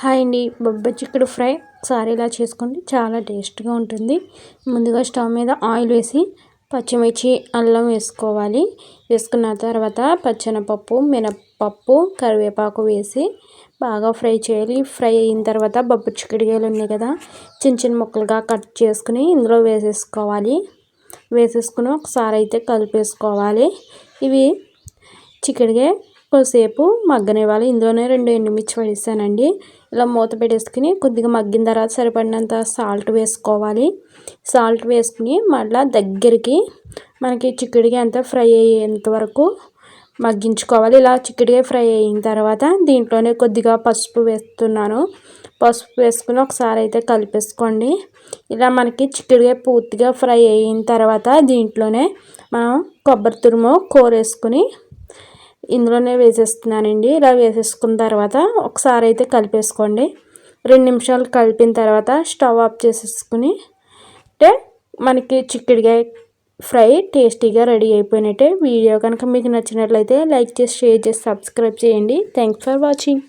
Hi అండి. బొబ్బ చిక్కుడు fry. ఒకసారి ఇలా చేసుకోండి. చాలా టేస్ట్గా ఉంటుంది. ముందుగా స్టవ్ మీద ఆయిల్ వేసి పచ్చిమిర్చి అల్లం వేసుకోవాలి. వేసుకున్న తర్వాత పచ్చెనపప్పు మినప్పప్పు కరివేపాకు వేసి బాగా ఫ్రై చేయాలి. ఫ్రై అయిన తర్వాత బొబ్బ చిక్కుడుకాయలు ఉన్నాయి కదా చిన్న చిన్న ముక్కలుగా కట్ చేసుకుని ఇందులో వేసేసుకోవాలి. వేసేసుకుని ఒకసారి అయితే కలిపేసుకోవాలి. ఇవి చిక్కుడుగాయ కొద్దిసేపు మగ్గనివ్వాలి ఇందులోనే రెండు ఎండుమిర్చి వేసానండి ఇలా మూత పెట్టేసుకుని కొద్దిగా మగ్గిన తర్వాత సరిపడినంత సాల్ట్ వేసుకోవాలి. సాల్ట్ వేసుకుని మళ్ళీ దగ్గరికి మనకి చిక్కుడుగా అంతా ఫ్రై అయ్యేంత వరకు మగ్గించుకోవాలి. ఇలా చిక్కుడుగా ఫ్రై అయిన తర్వాత దీంట్లోనే కొద్దిగా పసుపు వేస్తున్నాను. పసుపు వేసుకుని ఒకసారి అయితే కలిపేసుకోండి. ఇలా మనకి చిక్కుడుగా పూర్తిగా ఫ్రై అయిన తర్వాత దీంట్లోనే మనం కొబ్బరి తురుము కూరేసుకుని ఇందులోనే వేసేస్తున్నానండి. ఇలా వేసేసుకున్న తర్వాత ఒకసారి అయితే కలిపేసుకోండి. రెండు నిమిషాలు కలిపిన తర్వాత స్టవ్ ఆఫ్ చేసేసుకుని అంటే మనకి చిక్కడికాయ ఫ్రై టేస్టీగా రెడీ అయిపోయినట్టే వీడియో. కనుక మీకు నచ్చినట్లయితే లైక్ చేసి షేర్ చేసి సబ్స్క్రైబ్ చేయండి. Thanks for watching.